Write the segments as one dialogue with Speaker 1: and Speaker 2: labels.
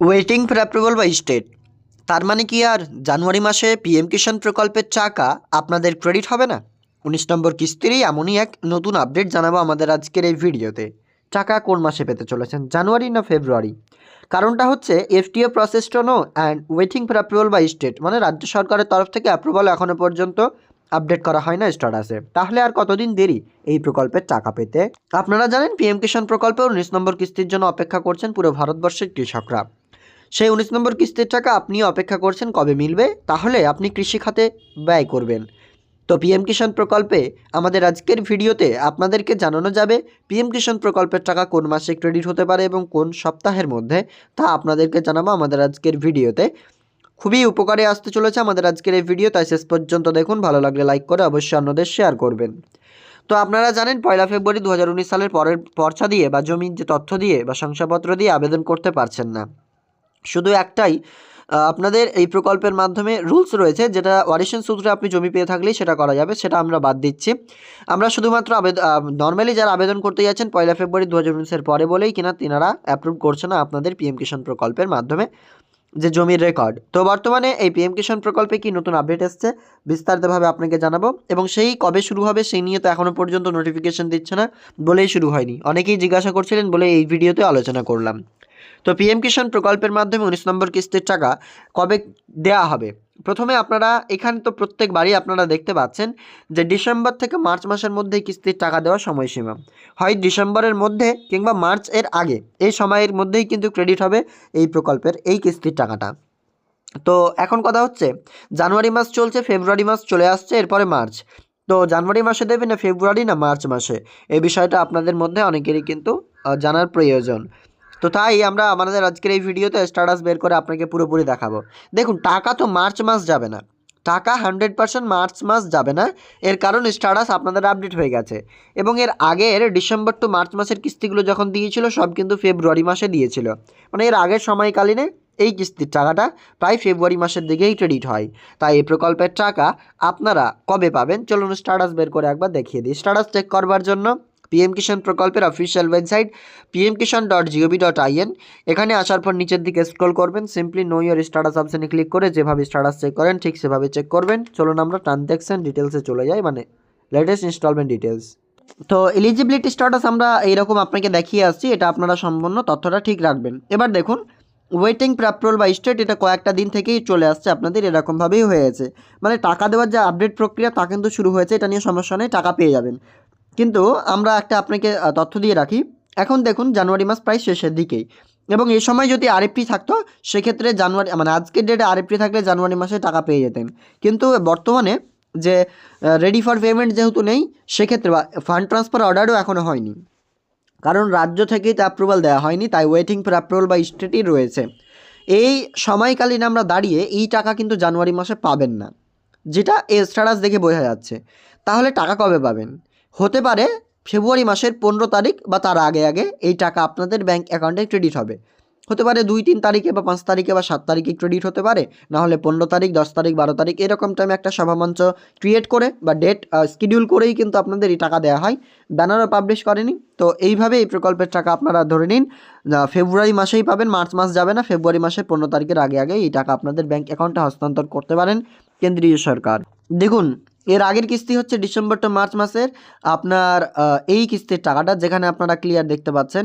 Speaker 1: Waiting for approval by state তার মানে কি আর? জানুয়ারি মাসে পিএম কিষাণ প্রকল্পের টাকা আপনাদের ক্রেডিট হবে না। উনিশ নম্বর কিস্তিরই এমনই এক নতুন আপডেট জানাব আমাদের আজকের এই ভিডিওতে। টাকা কোন মাসে পেতে চলেছেন? জানুয়ারি না ফেব্রুয়ারি? কারণটা হচ্ছে FTA processed no and waiting for approval by state মানে রাজ্য সরকারের তরফ থেকে অ্যাপ্রুভাল এখনও পর্যন্ত আপডেট করা হয় না স্ট্যাটাসে তাহলে আর কতদিন দেরি এই প্রকল্পের টাকা পেতে? আপনারা জানেন পিএম কিষাণ প্রকল্পে উনিশ নম্বর কিস্তির জন্য অপেক্ষা করছেন পুরো ভারতবর্ষের কৃষকরা। সেই উনিশ নম্বর কিস্তির টাকা আপনি অপেক্ষা করছেন কবে মিলবে? তাহলে আপনি কৃষি খাতে ব্যয় করবেন। তো পিএম কিষাণ প্রকল্পে আমাদের আজকের ভিডিওতে আপনাদেরকে জানানো যাবে, পিএম কিষাণ প্রকল্পের টাকা কোন মাসে ক্রেডিট হতে পারে এবং কোন সপ্তাহের মধ্যে, তা আপনাদেরকে জানাব আমাদের আজকের ভিডিওতে। খুবই উপকারে আসতে চলেছে আমাদের আজকের এই ভিডিও, তাই শেষ পর্যন্ত দেখুন, ভালো লাগলে লাইক করে অবশ্যই অন্যদের শেয়ার করবেন। তো আপনারা জানেন, পয়লা ফেব্রুয়ারি দু হাজার উনিশ সালের পরের পর্চা দিয়ে বা জমির যে তথ্য দিয়ে বা শংসাপত্র দিয়ে আবেদন করতে পারছেন না। শুধু একটাই আপনাদের এই প্রকল্পের মাধ্যমে রুলস রয়েছে যেটা ওয়ারিশন সূত্রে আপনি জমি পেয়ে থাকলেই সেটা করা যাবে, সেটা আমরা বাদ দিচ্ছি। আমরা শুধুমাত্র আবেদন নর্মালি যারা আবেদন করতে যাচ্ছেন পয়লা ফেব্রুয়ারি দু হাজার উনিশের পরে বলেই কিনা তিনারা অ্যাপ্রুভ করছে না আপনাদের পিএম কিষাণ প্রকল্পের মাধ্যমে যে জমির রেকর্ড তো বর্তমানে এই পিএম কিষাণ প্রকল্পে কি নতুন আপডেট এসছে বিস্তারিতভাবে আপনাকে জানাব এবং সেই কবে শুরু হবে সেই নিয়ে তো এখনও পর্যন্ত নোটিফিকেশন দিচ্ছে না বলেই শুরু হয়নি। অনেকেই জিজ্ঞাসা করছিলেন বলে এই ভিডিওতে আলোচনা করলাম। তো পিএম কিষাণ প্রকল্পের মাধ্যমে উনিশ নম্বর কিস্তির টাকা কবে দেয়া হবে? প্রথমে আপনারা এখানে তো প্রত্যেকবারই আপনারা দেখতে পাচ্ছেন যে ডিসেম্বর থেকে মার্চ মাসের মধ্যে কিস্তির টাকা দেওয়ার সময়সীমা। হয় ডিসেম্বরের মধ্যে কিংবা মার্চ এর আগে এই সময়ের মধ্যেই কিন্তু ক্রেডিট হবে এই প্রকল্পের এই কিস্তির টাকাটা। তো এখন কথা হচ্ছে, জানুয়ারি মাস চলছে, ফেব্রুয়ারি মাস চলে আসছে, এরপরে মার্চ। তো জানুয়ারি মাসে দেবে না ফেব্রুয়ারি না মার্চ মাসে? এই বিষয়টা আপনাদের মধ্যে অনেকেরই কিন্তু জানার প্রয়োজন। তো তাই আমরা আমাদের আজকের এই ভিডিওতে স্ট্যাটাস বের করে আপনাকে পুরোপুরি দেখাবো। দেখুন, টাকা তো মার্চ মাস যাবে না। টাকা হান্ড্রেড পার্সেন্ট মার্চ মাস যাবে না। এর কারণ স্ট্যাটাস আপনাদের আপডেট হয়ে গেছে। এবং এর আগের ডিসেম্বর টু মার্চ মাসের কিস্তিগুলো যখন দিয়েছিল, সব কিন্তু ফেব্রুয়ারি মাসে দিয়েছিল। মানে এর আগের সময়কালীনে এই কিস্তির টাকাটা প্রায় ফেব্রুয়ারি মাসের দিকেই ক্রেডিট হয়। তাই এই প্রকল্পের টাকা আপনারা কবে পাবেন? চলুন স্ট্যাটাস বের করে একবার দেখিয়ে দিই। স্ট্যাটাস চেক করবার জন্য পিএম কিষাণ প্রকল্পের official website PM Kisan dot gov dot in এখানে আসার পর নিচের দিকে স্ক্রল করবেন সিম্পলি নো ইয়ার স্ট্যাটাস অপশানে ক্লিক করে যেভাবে স্ট্যাটাস চেক করেন, ঠিক সেভাবে চেক করবেন। চলুন আমরা ট্রানজ্যাকশন ডিটেলসে চলে যাই মানে লেটেস্ট ইনস্টলমেন্ট ডিটেলস তো এলিজিবিলিটি স্ট্যাটাস আমরা এইরকম আপনাকে দেখিয়ে আসছি, এটা আপনারা সম্পূর্ণ তথ্যটা ঠিক রাখবেন। এবার দেখুন ওয়েটিং প্রাপ্রোল বা স্টেট এটা কয়েকটা দিন থেকেই চলে আসছে, আপনাদের এরকমভাবেই হয়েছে। মানে টাকা দেওয়ার যে আপডেট প্রক্রিয়া, তা কিন্তু শুরু হয়েছে, এটা নিয়ে সমস্যা নেই, টাকা পেয়ে যাবেন। কিন্তু আমরা একটা আপনাকে তথ্য দিয়ে রাখি। এখন দেখুন, জানুয়ারি মাস প্রায় শেষের দিকেই। এবং এই সময় যদি আরএফটি থাকতো, সেক্ষেত্রে জানুয়ারি মানে আজকের ডেটে আরএফটি থাকলে জানুয়ারি মাসে টাকা পেয়ে যেতেন। কিন্তু বর্তমানে যে রেডি ফর পেমেন্ট যেহেতু নেই, সেক্ষেত্রে ফান্ড ট্রান্সফার অর্ডারও এখনও হয়নি। কারণ রাজ্য থেকেই তো অ্যাপ্রুভাল দেওয়া হয়নি, তাই ওয়েটিং ফর অ্যাপ্রুভাল বা স্টেটই রয়েছে। এই সময়কালীন আমরা দাঁড়িয়ে এই টাকা কিন্তু জানুয়ারি মাসে পাবেন না। যেটা এ স্ট্যাটাস দেখে বোঝা যাচ্ছে। তাহলে টাকা কবে পাবেন? হতে পারে ফেব্রুয়ারি মাসের পনেরো তারিখ বা তার আগে আগে এই টাকা আপনাদের ব্যাঙ্ক অ্যাকাউন্টে ক্রেডিট হবে। হতে পারে দুই, তিন তারিখে বা পাঁচ তারিখে বা সাত তারিখে ক্রেডিট হতে পারে, না হলে পনেরো তারিখ, দশ তারিখ, বারো তারিখ এরকম টাইমে একটা সভামঞ্চ ক্রিয়েট করে বা ডেট স্কিডিউল করেই কিন্তু আপনাদের এই টাকা দেওয়া হয়। ব্যানারও পাবলিশ করেনি। তো এইভাবে এই প্রকল্পের টাকা আপনারা ধরে নিন ফেব্রুয়ারি মাসেই পাবেন, মার্চ মাস যাবে না, ফেব্রুয়ারি মাসের পনেরো তারিখের আগে আগে এই টাকা আপনাদের ব্যাঙ্ক অ্যাকাউন্টে হস্তান্তর করতে পারেন কেন্দ্রীয় সরকার। দেখুন এর আগের কিস্তি হচ্ছে ডিসেম্বর টু মার্চ মাসের। আপনার এই কিস্তির টাকাটা যেখানে আপনারা ক্লিয়ার দেখতে পাচ্ছেন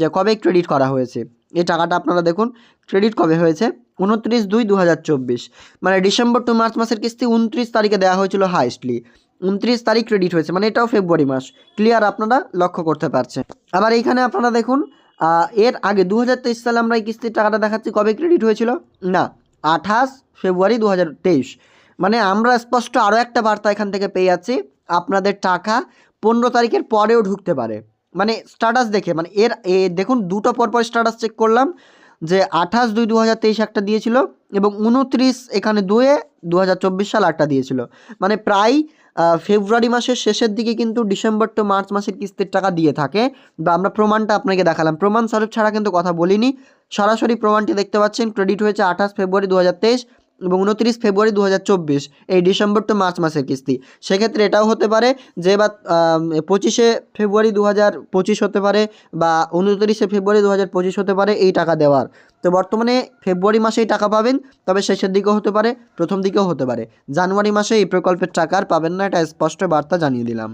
Speaker 1: যে কবে ক্রেডিট করা হয়েছে। এই টাকাটা আপনারা দেখুন ক্রেডিট কবে হয়েছে? উনত্রিশ দুই দু মানে ডিসেম্বর টু মার্চ মাসের কিস্তি উনত্রিশ তারিখে দেওয়া হয়েছিল হাইস্টলি উনত্রিশ তারিখ ক্রেডিট হয়েছে মানে এটাও ফেব্রুয়ারি মাস। ক্লিয়ার আপনারা লক্ষ্য করতে পারছেন। আবার এইখানে আপনারা দেখুন এর আগে দু হাজার তেইশ সালে আমরা এই কিস্তির টাকাটা দেখাচ্ছি, কবে ক্রেডিট হয়েছিল? না, আঠাশ ফেব্রুয়ারি দু হাজার তেইশ। মানে আমরা স্পষ্ট আরও একটা বার্তা এখান থেকে পেয়ে যাচ্ছি, আপনাদের টাকা পনেরো তারিখের পরেও ঢুকতে পারে। মানে স্ট্যাটাস দেখে মানে এর, এ, দেখুন, দুটো পরপর স্ট্যাটাস চেক করলাম, যে আঠাশ দুই দু হাজার তেইশ একটা দিয়েছিল এবং উনত্রিশ এখানে দুয়ে দু হাজার চব্বিশ সাল একটা দিয়েছিল। মানে প্রায় ফেব্রুয়ারি মাসের শেষের দিকে কিন্তু ডিসেম্বর টু মার্চ মাসের কিস্তির টাকা দিয়ে থাকে বা আমরা প্রমাণটা আপনাকে দেখালাম। প্রমাণ স্বরূপ ছাড়া কিন্তু কথা বলিনি। সরাসরি প্রমাণটি দেখতে পাচ্ছেন, ক্রেডিট হয়েছে আঠাশ ফেব্রুয়ারি দু হাজার তেইশ এবং উনত্রিশ ফেব্রুয়ারি দু হাজার চব্বিশ, এই ডিসেম্বর টু মার্চ মাসের কিস্তি। সেক্ষেত্রে এটাও হতে পারে যে বা পঁচিশে ফেব্রুয়ারি দু হাজার পঁচিশ হতে পারে বা উনত্রিশে ফেব্রুয়ারি দু হাজার পঁচিশ হতে পারে এই টাকা দেওয়ার। তো বর্তমানে ফেব্রুয়ারি মাসেই টাকা পাবেন, তবে শেষের দিকেও হতে পারে, প্রথম দিকেও হতে পারে। জানুয়ারি মাসে এই প্রকল্পের টাকা আর পাবেন না, এটা স্পষ্ট বার্তা জানিয়ে দিলাম।